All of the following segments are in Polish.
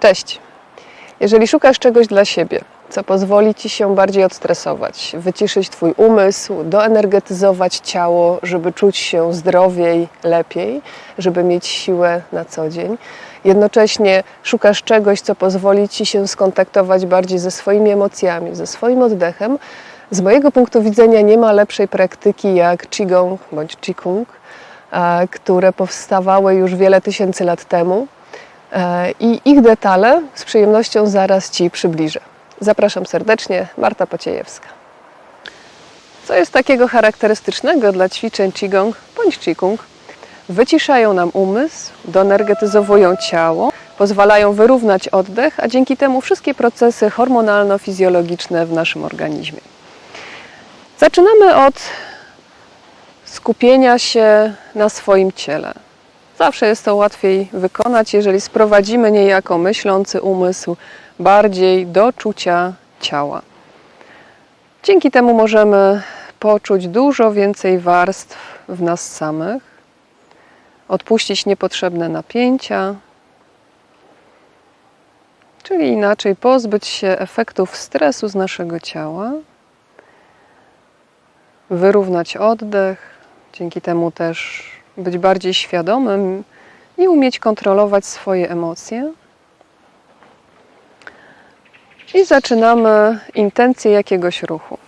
Cześć. Jeżeli szukasz czegoś dla siebie, co pozwoli ci się bardziej odstresować, wyciszyć twój umysł, doenergetyzować ciało, żeby czuć się zdrowiej, lepiej, żeby mieć siłę na co dzień, jednocześnie szukasz czegoś, co pozwoli ci się skontaktować bardziej ze swoimi emocjami, ze swoim oddechem, z mojego punktu widzenia nie ma lepszej praktyki jak Qigong bądź Qigong, które powstawały już wiele tysięcy lat temu. E, I ich detale z przyjemnością zaraz Ci przybliżę. Zapraszam serdecznie, Marta Pociejewska. Co jest takiego charakterystycznego dla ćwiczeń Qigong bądź Qigong? Wyciszają nam umysł, doenergetyzowują ciało, pozwalają wyrównać oddech, a dzięki temu wszystkie procesy hormonalno-fizjologiczne w naszym organizmie. Zaczynamy od skupienia się na swoim ciele. Zawsze jest to łatwiej wykonać, jeżeli sprowadzimy niejako myślący umysł bardziej do czucia ciała. Dzięki temu możemy poczuć dużo więcej warstw w nas samych, odpuścić niepotrzebne napięcia, czyli inaczej pozbyć się efektów stresu z naszego ciała, wyrównać oddech, dzięki temu też być bardziej świadomym i umieć kontrolować swoje emocje. I zaczynamy intencję jakiegoś ruchu.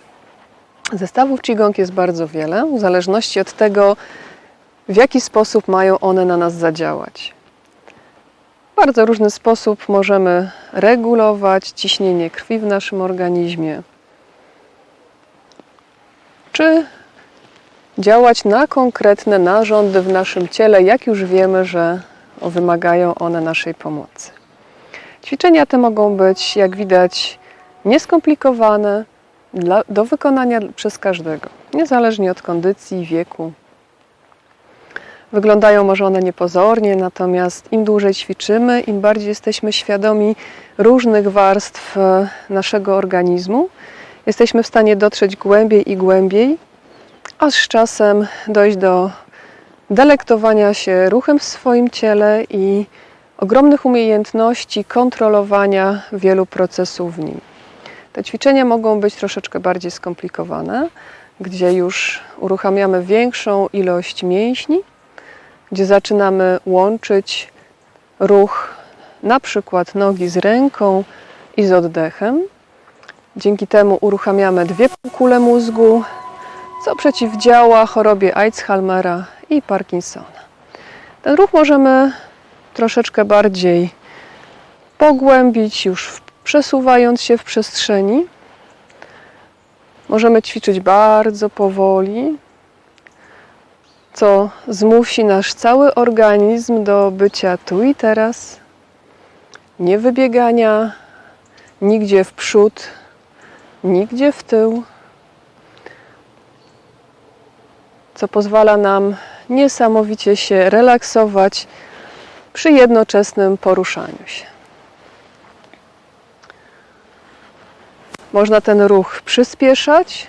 Zestawów Qigong jest bardzo wiele, w zależności od tego, w jaki sposób mają one na nas zadziałać. W bardzo różny sposób możemy regulować ciśnienie krwi w naszym organizmie, czy działać na konkretne narządy w naszym ciele, jak już wiemy, że wymagają one naszej pomocy. Ćwiczenia te mogą być, jak widać, nieskomplikowane dla, do wykonania przez każdego, niezależnie od kondycji, wieku. Wyglądają może one niepozornie, natomiast im dłużej ćwiczymy, im bardziej jesteśmy świadomi różnych warstw e, naszego organizmu, jesteśmy w stanie dotrzeć głębiej i głębiej aż z czasem dojść do delektowania się ruchem w swoim ciele i ogromnych umiejętności kontrolowania wielu procesów w nim. Te ćwiczenia mogą być troszeczkę bardziej skomplikowane, gdzie już uruchamiamy większą ilość mięśni, gdzie zaczynamy łączyć ruch na przykład nogi z ręką i z oddechem. Dzięki temu uruchamiamy dwie półkule mózgu, co przeciwdziała chorobie Alzheimera i Parkinsona. Ten ruch możemy troszeczkę bardziej pogłębić, już przesuwając się w przestrzeni. Możemy ćwiczyć bardzo powoli, co zmusi nasz cały organizm do bycia tu i teraz, nie wybiegania nigdzie w przód, nigdzie w tył. Co pozwala nam niesamowicie się relaksować przy jednoczesnym poruszaniu się. Można ten ruch przyspieszać,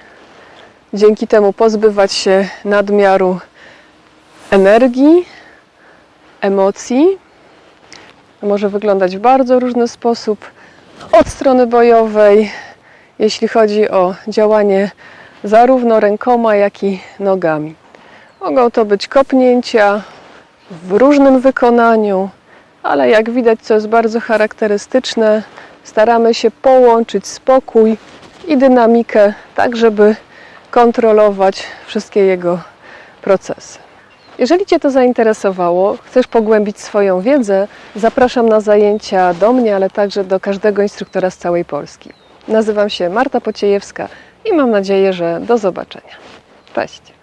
dzięki temu pozbywać się nadmiaru energii, emocji. Może wyglądać w bardzo różny sposób. Od strony bojowej, jeśli chodzi o działanie zarówno rękoma, jak i nogami. Mogą to być kopnięcia w różnym wykonaniu, ale jak widać, co jest bardzo charakterystyczne, staramy się połączyć spokój i dynamikę, tak żeby kontrolować wszystkie jego procesy. Jeżeli Cię to zainteresowało, chcesz pogłębić swoją wiedzę, zapraszam na zajęcia do mnie, ale także do każdego instruktora z całej Polski. Nazywam się Marta Pociejewska i mam nadzieję, że do zobaczenia. Cześć!